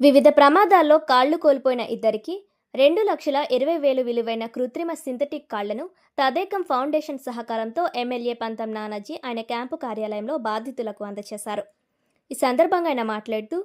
వివిధ ప్రమాదాల్లో కాళ్ళు కోల్పోయిన ఇద్దరికి రెండు లక్షల ఇరవై వేలు విలువైన కృత్రిమ సింథటిక్ కాళ్ళను తదేకం ఫౌండేషన్ సహకారంతో ఎమ్మెల్యే పంతం నానాజీ ఆయన క్యాంపు కార్యాలయంలో బాధితులకు అందజేశారు. ఈ సందర్భంగా ఆయన మాట్లాడుతూ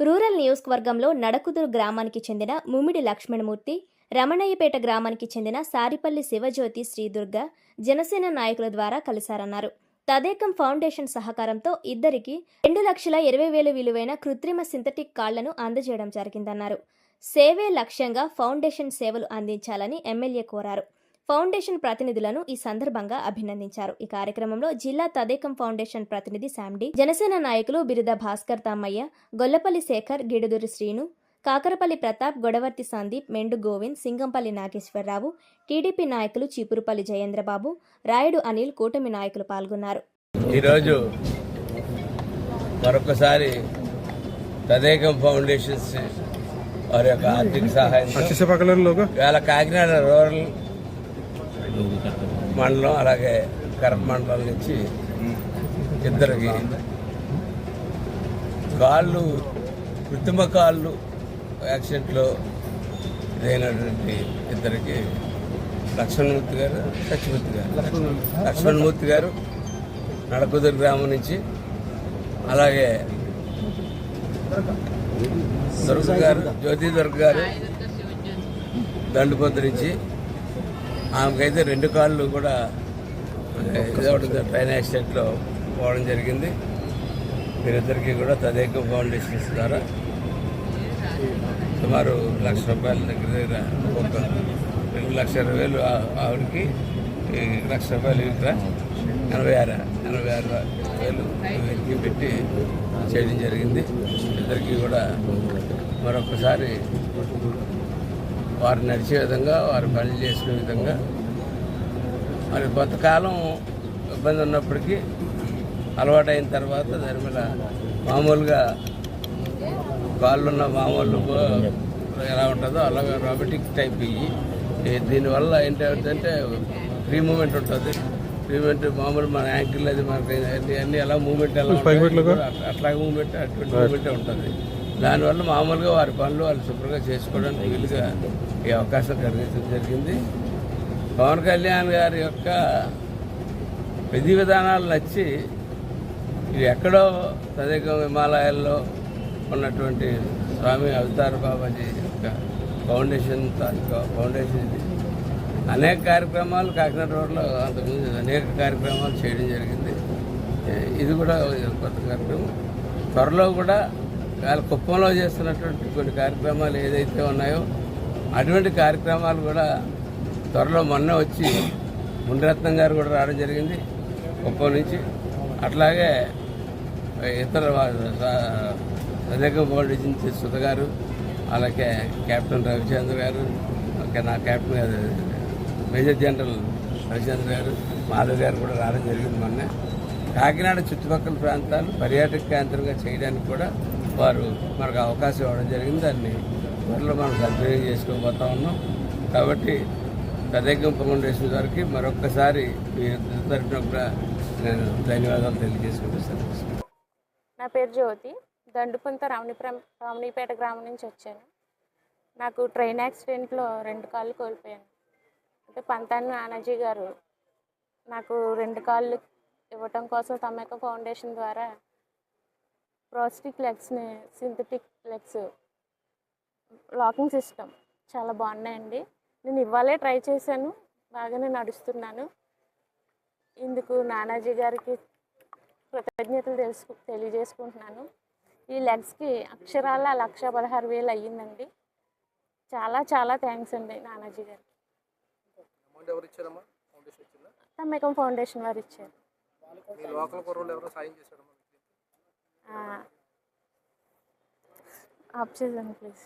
రూరల్ నియోజకవర్గంలో నడకుదురు గ్రామానికి చెందిన ముమ్మిడి లక్ష్మణమూర్తి రమణయ్యపేట గ్రామానికి చెందిన సారిపల్లి శివజ్యోతి శ్రీదుర్గ జనసేన నాయకుల ద్వారా కలిశారన్నారు. తదేకం ఫౌండేషన్ సహకారంతో ఇద్దరికి రెండు లక్షల ఇరవై వేలు విలువైన కృత్రిమ సింథటిక్ కాళ్ళను అందజేయడం జరిగిందన్నారు. సేవే లక్ష్యంగా ఫౌండేషన్ సేవలు అందించాలని ఎమ్మెల్యే కోరారు. ఫౌండేషన్ ప్రతినిధులను ఈ సందర్భంగా అభినందించారు. ఈ కార్యక్రమంలో జిల్లా తదేకం ఫౌండేషన్ ప్రతినిధి శామ్డి జనసేన నాయకులు బిరుద భాస్కర్ తామయ్య గొల్లపల్లి శేఖర్ గిడుదూరి శ్రీను కాకరపల్లి ప్రతాప్ గొడవర్తి సందీప్ మెండు గోవింద్ సింగంపల్లి నాగేశ్వరరావు టీడీపీ నాయకులు చీపురుపల్లి జయేంద్రబాబు రాయుడు అనిల్ కూటమి నాయకులు పాల్గొన్నారు. ఈరోజు మరొకసారి తదేకం ఫౌండేషన్స్ వారి యొక్క ఆర్థిక సహాయం వేళ కాకినాడ రూరల్ మండలం అలాగే కరప్ మండలం నుంచి ఇద్దరికి కాళ్ళు కృత్రిమ కాళ్ళు యాక్సిడెంట్లో ఇదైనటువంటి ఇద్దరికి లక్ష్మణమూర్తి గారు సత్యమూర్తి గారు. లక్ష్మణమూర్తి. గారు నడకుదురు గ్రామం నుంచి అలాగే దుర్గ గారు జ్యోతి దుర్గ గారు దండుపొద్దు నుంచి ఆమెకైతే రెండు కాళ్ళు కూడా ఇదొకటి ట్రైన్ యాక్సిడెంట్లో పోవడం జరిగింది. వీరిద్దరికీ కూడా తదేక ఫౌండేషన్స్ ద్వారా సుమారు లక్ష రూపాయల దగ్గర దగ్గర ఒక రెండు లక్ష ఇరవై వేలు ఆవిడకి లక్ష రూపాయలు ఇంకా ఎనభై ఆరు ఎనభై ఆరు వేలు వీరికి పెట్టి చేయడం జరిగింది. ఇద్దరికి కూడా మరొకసారి వారు నడిచే విధంగా వారు పనులు చేసుకునే విధంగా. మరి కొంతకాలం ఇబ్బంది ఉన్నప్పటికీ అలవాటైన తర్వాత దాని మీద మామూలుగా కాళ్ళున్న మామూలు ఎలా ఉంటుందో అలాగే రోబోటిక్ టైప్ ఇవి దీనివల్ల ఏంటంటే ఫ్రీ మూమెంట్ ఉంటుంది. ఫ్రీ మూమెంట్ మామూలు మన యాంకిల్ అది మనకి అన్ని అన్ని ఎలా మూమెంట్ ఎలా అట్లాగే మూమెంట్ అటువంటి మూమెంటే ఉంటుంది. దానివల్ల మామూలుగా వారి పనులు వాళ్ళు శుభ్రంగా చేసుకోవడానికి వీలుగా ఈ అవకాశం కలిగించడం జరిగింది. పవన్ కళ్యాణ్ గారి యొక్క విధి విధానాలు నచ్చి ఇది ఎక్కడో తదేకం హిమాలయాల్లో ఉన్నటువంటి స్వామి అవతార బాబాజీ యొక్క ఫౌండేషన్ తాలూకా ఫౌండేషన్ ఇది. అనేక కార్యక్రమాలు కాకినాడ రోడ్లో అంతకుముందు అనేక కార్యక్రమాలు చేయడం జరిగింది. ఇది కూడా కొత్త కార్యక్రమం. త్వరలో కూడా వాళ్ళ కుప్పంలో చేస్తున్నటువంటి కొన్ని కార్యక్రమాలు ఏదైతే ఉన్నాయో అటువంటి కార్యక్రమాలు కూడా త్వరలో మొన్న వచ్చి మునిరత్నం గారు కూడా రావడం జరిగింది కుప్పం నుంచి. అట్లాగే ఇతర అధిక ఫౌండేషన్ నుంచి సుధ గారు అలాగే కెప్టెన్ రవిచంద్ర గారు ఓకే నా కెప్టెన్ మేజర్ జనరల్ రవిచంద్ర గారు మాధవ్ గారు కూడా రావడం జరిగింది మొన్న. కాకినాడ చుట్టుపక్కల ప్రాంతాలు పర్యాటక కేంద్రంగా చేయడానికి కూడా వారు మనకు అవకాశం ఇవ్వడం జరిగింది. దాన్ని త్వరలో మనం సద్వినియోగం చేసుకోబోతా ఉన్నాం. కాబట్టి తదేకం ఫౌండేషన్ వారికి మరొక్కసారి మీ తరఫున కూడా నేను ధన్యవాదాలు తెలియజేసుకుంటూ సెలవు నా పేరు జ్యోతి. దండుపంత రావణిపురం రావణిపేట గ్రామం నుంచి వచ్చాను. నాకు ట్రైన్ యాక్సిడెంట్లో రెండు కాళ్ళు కోల్పోయాను. అంటే పంతాన్ని నానాజీ గారు నాకు రెండు కాళ్ళు ఇవ్వటం కోసం తమ్మక ఫౌండేషన్ ద్వారా ప్రోస్టిక్ లెగ్స్ని సింథటిక్ లెగ్స్ లాకింగ్ సిస్టమ్ చాలా బాగున్నాయండి. నేను ఇవ్వాలే ట్రై చేశాను. బాగానే నడుస్తున్నాను. ఇందుకు నానాజీ గారికి కృతజ్ఞతలు తెలుసు తెలియజేసుకుంటున్నాను. ఈ లెగ్స్కి అక్షరాల లక్ష పదహారు వేలు అయ్యిందండి. చాలా చాలా థ్యాంక్స్ అండి నానాజీ గారికి. ఇచ్చిందా? తమ్మకం ఫౌండేషన్ వారు ఇచ్చారు. ఆఫ్ చేసాను ప్లీజ్.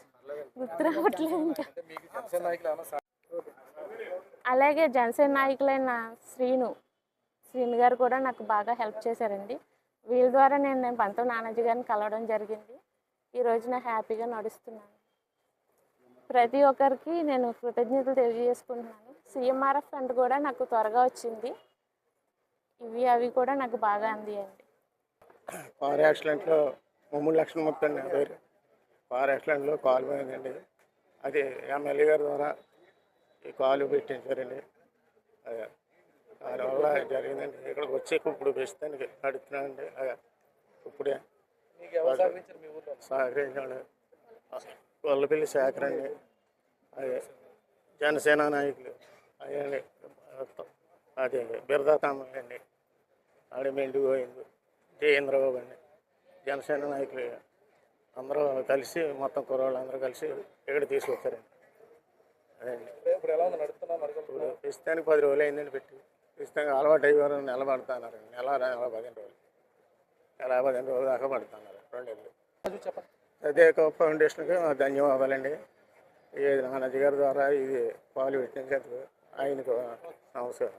గుర్తు రావట్లేదు ఇంకా. అలాగే జనసేన నాయకులైన శ్రీను శ్రీను గారు కూడా నాకు బాగా హెల్ప్ చేశారండి. వీళ్ళ ద్వారా నేను నేను పంతం నానాజీ గారిని కలవడం జరిగింది. ఈరోజు నేను నా హ్యాపీగా నడుస్తున్నాను. ప్రతి ఒక్కరికి నేను కృతజ్ఞతలు తెలియజేసుకుంటున్నాను. సిఎంఆర్ఎఫ్ ఫండ్ కూడా నాకు త్వరగా వచ్చింది. ఇవి అవి కూడా నాకు బాగా అందియండి. కారు యాక్సిడెంట్లో ముమ్మడి లక్షణమూర్తి అండి నా పేరు ఫారెస్ట్ కాలు పోయిందండి. అది ఎమ్మెల్యే గారి ద్వారా ఈ కాలు పెట్టించారండి అదే. దానివల్ల జరిగిందండి. ఇక్కడికి వచ్చి ఇప్పుడు ప్రస్తుతానికి నడుస్తున్నానండి అదే ఇప్పుడే సహకరించాడు. గొల్లపల్లి శేఖర్ అండి. అదే జనసేన నాయకులు. అదే అదే బిరదా తమ్ముడు అండి. ఆడి మెండు గోవిందు జయేంద్రబాబు అండి. జనసేన నాయకులు. అందరూ కలిసి మొత్తం కుర్రాళ్ళు అందరూ కలిసి ఇక్కడ తీసుకొచ్చారండి. నడుస్తున్నా మరి ఇప్పుడు ప్రస్తుతానికి పది రోజులు అయిందండి పెట్టి. ఖచ్చితంగా అలవాటు అయ్యేవారు నెల పడుతున్నారు నెల నెల పదిహేను రోజులు. నెల పదిహేను రోజులు దాకా పడుతున్నారు రెండేళ్ళు. చెప్పండి అదే ఫౌండేషన్కి ధన్యవాదాలండి. ఈ నానాజీ గారి ద్వారా ఇది పాలు పెట్టినందుకు ఆయనకు నమస్కారం.